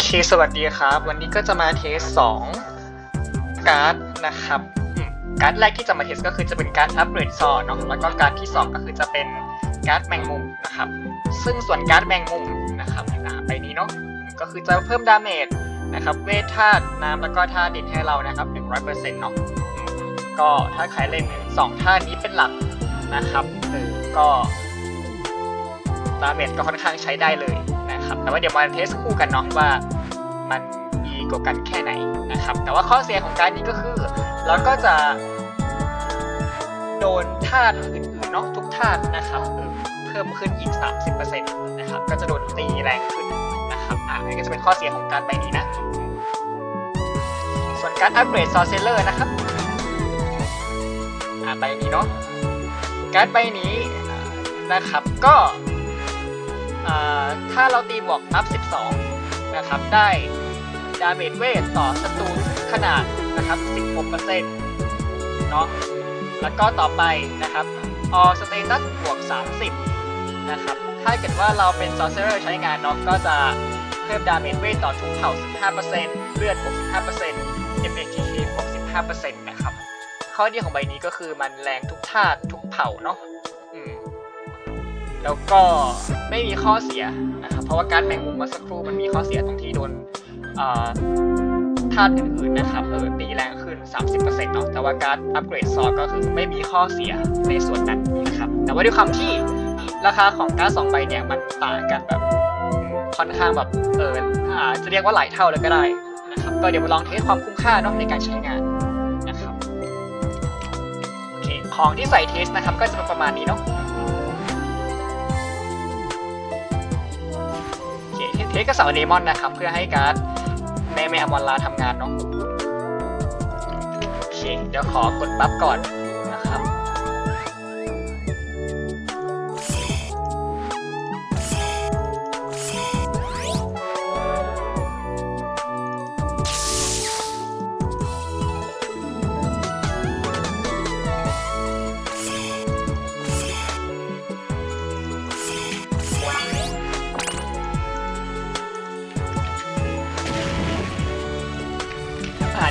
เค สวัสดีครับ วันนี้ก็จะมาเทสสองการ์ดนะครับ การ์ดแรกที่จะมาเทสก็คือจะเป็นการ์ดอัปเกรดซอเนาะ แล้วก็การ์ดที่สองก็คือจะเป็นการ์ดแมงมุมนะครับ ซึ่งส่วนการ์ดแมงมุมนะครับอ่าใบนี้เนาะ ก็คือจะเพิ่มดาเมจนะครับ เวทธาตุน้ำแล้วก็ธาตุดินให้เรานะครับ 100%เนาะ ก็ถ้าใครเล่นสองธานี้เป็นหลักนะครับเออก็ดาเมจก็ค่อนข้างใช้ได้เลย นะครับ แต่ว่าเดี๋ยวมาเทสคู่กันเนาะว่ามันดีกว่ากันแค่ไหนนะครับ แต่ว่าข้อเสียของการนี้ก็คือเราก็จะโดนธาตุอื่นๆเนาะทุกธาตุนะครับเพิ่มขึ้นอีก 30%นะครับ ก็จะโดนตีแรงขึ้นนะครับอะนี่ก็จะเป็นข้อเสียของการใบนี้นะ ส่วนการอัปเกรดซอร์เซเลอร์นะครับอะใบนี้เนาะการดใบนี้นะครับก็ ถ้าเราตีบวกอัพ 12 นะครับ ได้ดาเมจเวทต่อศัตรูขนาดนะครับ 16%เนาะแล้วก็ต่อไปนะครับออสเตตัสบวก 30 นะครับ ถ้าเกิดว่าเราเป็น Sorcerer ใช้งานเนาะก็จะเพิ่มดาเมจเวทต่อทุกเผ่า 15%เลือดบวก15% MATK บวก15%นะครับ ข้อดีของใบนี้ก็คือมันแรงทุกธาตุทุกเผ่าเนาะ แล้วก็ไม่มีข้อเสียนะครับเพราะว่าการแมงมุมเมื่อสักครู่มันมีข้อเสียตรงที่โดนธาตุอื่นๆนะครับเออตีแรงขึ้น 30%เนาะแต่ว่าการอัปเกรดซอก็คือไม่มีข้อเสียในส่วนนั้นนะครับแต่ว่าด้วยความที่ราคาของการดสองใบเนี่ยมันต่างกันแบบค่อนข้างแบบเอออาจะเรียกว่าหลายเท่าเลยก็ได้นะครับก็เดี๋ยวมาลองเทสความคุ้มค่าเนาะในการใช้งานนะครับโอเคของที่ใส่เทสนะครับก็จะเป็นประมาณนี้เนาะ โอเคเทสกับเสาเดมอนนะครับ เพื่อให้การ์ดแม่แม่อมวลาทำงานเนาะโอเคเดี๋ยวขอกดบัฟก่อน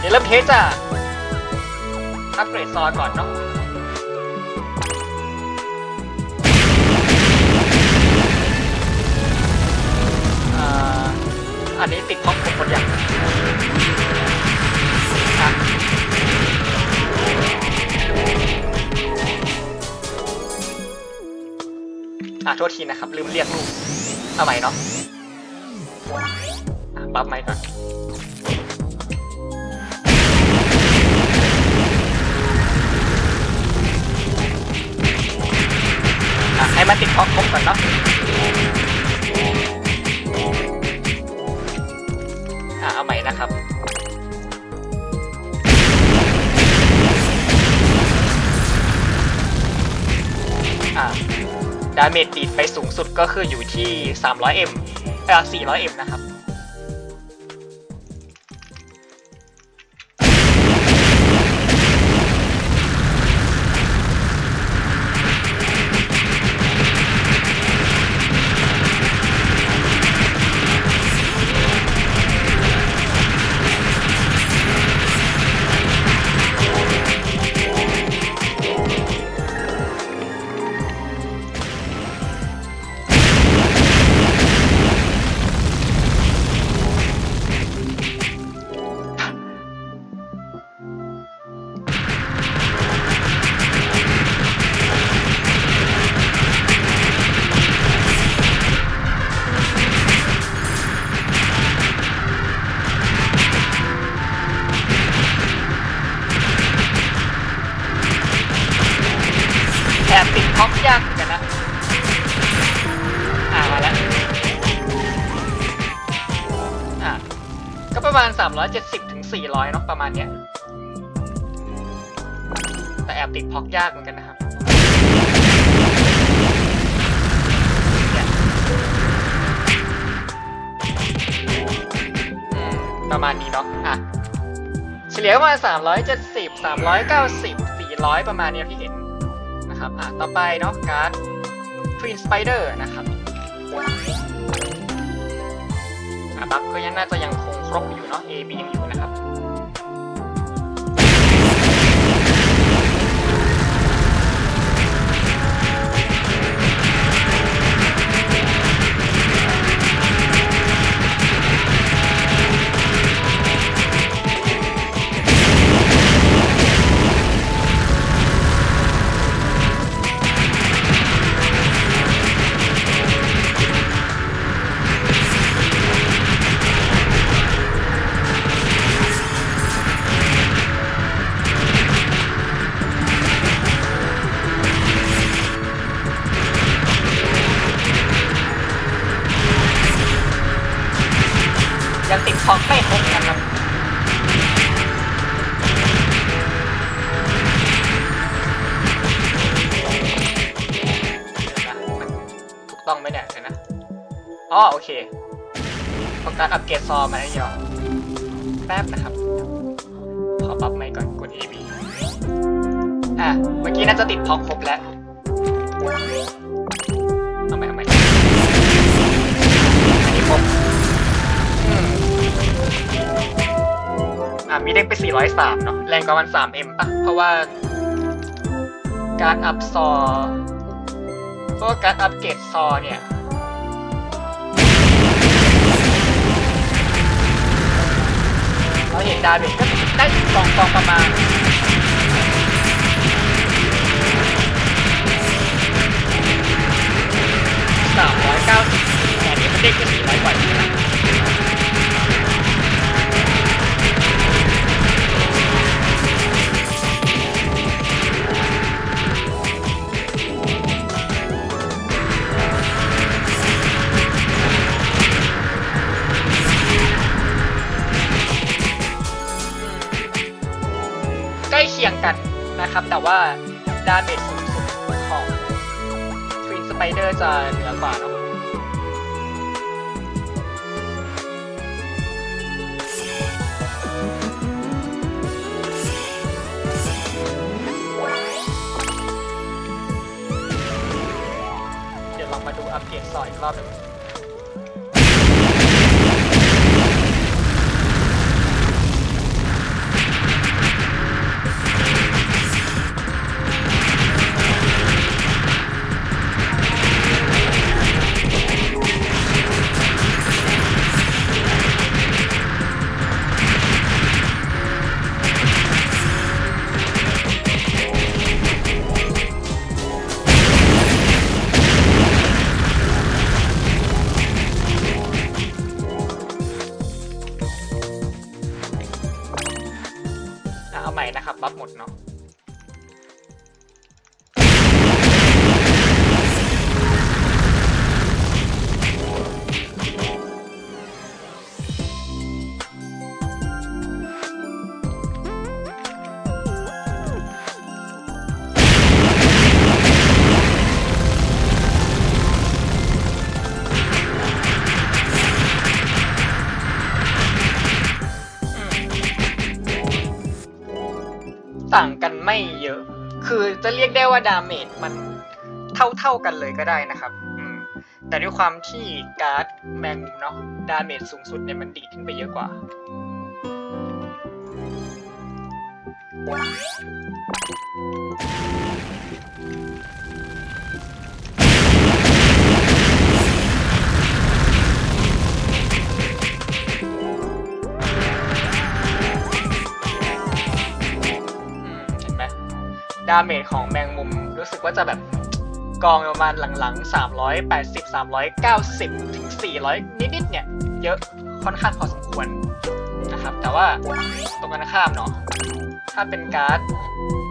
ดี๋ยวเริ่มเทสจากอัปเกรดซอก่อนเนาะอ่าอันนี้ติดพ็อกผมหมดยังอะอะโทษทีนะครับ ลืมเรียกลูกเอาใหม่เนาะอะปั๊บใหม่ก่อน และติดพอกครบก่อนเนาะอะเอาใหม่นะครับอะดาเมจดีดไปสูงสุดก็คืออยู่ที่ 300m เอ่อ 400m นะครับ มาณเนี้ย แต่แอบติดพ็อกยากเหมือนกันนะครับประมาณนี้เนาะอะเฉลี่ยประมาณ370 390 400 ประมาณนี้ที่เห็นนะครับอะต่อไปเนาะการ์ด Twin Spider นะครับอะบบัคก็ยังน่าจะยังคงครบอยู่เนาะ A B ยังอยู่ ไม่ครบนะครับเดี๋ยวนถูกต้องไหมเนี่ยเดี๋ยวนะอ๋อโอเคพอการอัปเกรดซอมาแล้วยวแป๊บนะครับขอปรับไมค์ก่อนกด A B อะ เมื่อกี้น่าจะติดพอกครบแล้ว เอาใหม่เอาใหม อะมีเด้งไป 403 เนาะแรงประมาณ 3M ป่ะเพราะว่าการอัพซอ เพราะว่าการอัปเกรดซอเนี่ยเราเห็นดาเมจก็ได้กองกองประมาณสามร้อยเก้าสิบแต่นี้มันเด้งแค่สี่ร้อยกว่าเองนะ ล้เคียงกันนะครับ แต่ว่าดาเมจสูงสุดของทวินสไปเดอร์จะเหนือกว่าเนาะเดี๋ยวลองมาดูอัปเกรดซอยอีกรอบหนึ่ง ต่างกันไม่เยอะ คือจะเรียกได้ว่าดาเมจมันเท่าๆกันเลยก็ได้นะครับแต่ด้วยความที่การ์ดแมงมุมเนาะดาเมจสูงสุดเนี่ยมันดีขึ้นไปเยอะกว่า อาเมจของแมงมุมรู้สึกว่าจะแบบกองประมาณหลังๆ 380 390 ถึง 400 นิดๆ เนี่ย เยอะค่อนข้างพอสมควรนะครับ แต่ว่าตรงกันข้ามเนาะ ถ้าเป็นการ์ด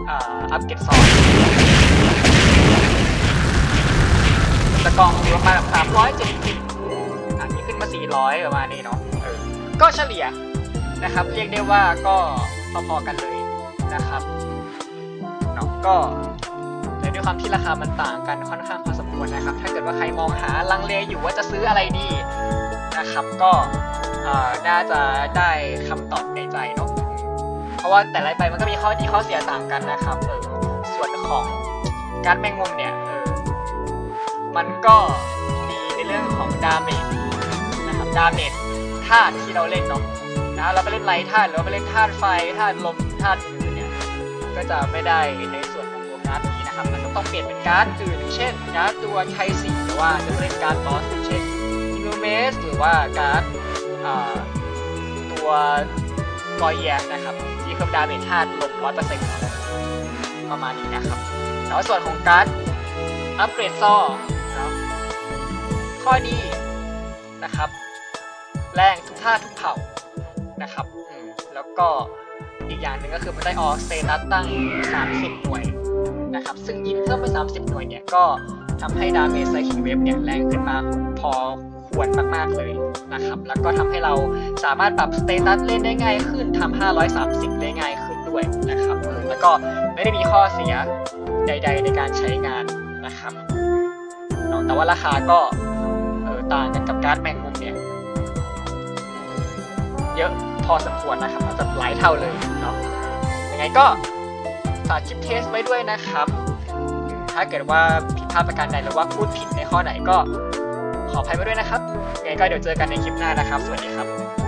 อ่าอัปเกรดซอนจะกองอยู่ประมาณ370อะมีขึ้นมา 400 ประมาณนี้เนาะก็เฉลี่ยนะครับ เรียกได้ว่าก็พอๆกันเลยนะครับ ก็แต่ด้วยความที่ราคามันต่างกันค่อนข้างพอสมควรนะครับ ถ้าเกิดว่าใครมองหาลังเลอยู่ว่าจะซื้ออะไรดีนะครับก็เอ่อน่าจะได้คำตอบในใจเนาะเพราะว่าแต่ละใบมันก็มีข้อดีข้อเสียต่างกันนะครับเออส่วนของการแมงมุมเนี่ยเออมันก็ดีในเรื่องของดาเมจนะครับดาเมจถ้าตุที่เราเล่นเนาะนะเราไปเล่นไลท์ธาตุหรือว่าไปเล่นธาตุไฟธาตุลมธาตุอื่นเนี่ยก็จะไม่ได้ใน นขอาร์ดนี้นะครับมันก็ต้องเปลี่ยนเป็นการ์ดอื่นอย่างเช่นการ์ดตัวไทสีหรือว่าจะไปเล่นการ์ดบอสเช่นอิโนเมสหรือว่าการ์ดตัวกอยแยนะครับที่เพิ่มดาเมจธาตุลมร้อยเปอร์เซ็นต์ประมาณนี้นะครับแต่ว่าส่วนของการ์ดอัปเกรดซ่อเนาะข้อดีนะครับ แรงทุกท่าทุกเผ่านะครับแล้วก็อีกอย่างหนึ่งก็คือมันได้ออกสเตตัสตั้ง 30 หน่วย นะครับ ซึ่งยิงเพิ่มไป 30 หน่วยเนี่ยก็ทำให้ดาเมจไซคิงเวฟเนี่ยแรงขึ้นมาพอควรมาก ๆ เลยนะครับ แล้วก็ทำให้เราสามารถปรับสเตตัสเล่นได้ง่ายขึ้นทำ530 ได้ง่ายขึ้นด้วยนะครับเออแล้วก็ไม่ได้มีข้อเสียใด ๆ ในการใช้งานนะครับแต่ว่าราคาก็เออต่างกันกับการ์ดแมงมุมเนี่ยเยอะพอสมควรนะครับอาจจะหลายเท่าเลยเนาะยังไงก็ ฝากคลิปเทสไว้ด้วยนะครับ ถ้าเกิดว่าผิดพลาดประการใดหรือว่าพูดผิดในข้อไหนก็ขออภัยไว้ด้วยนะครับยังไงก็เดี๋ยวเจอกันในคลิปหน้านะครับ สวัสดีครับ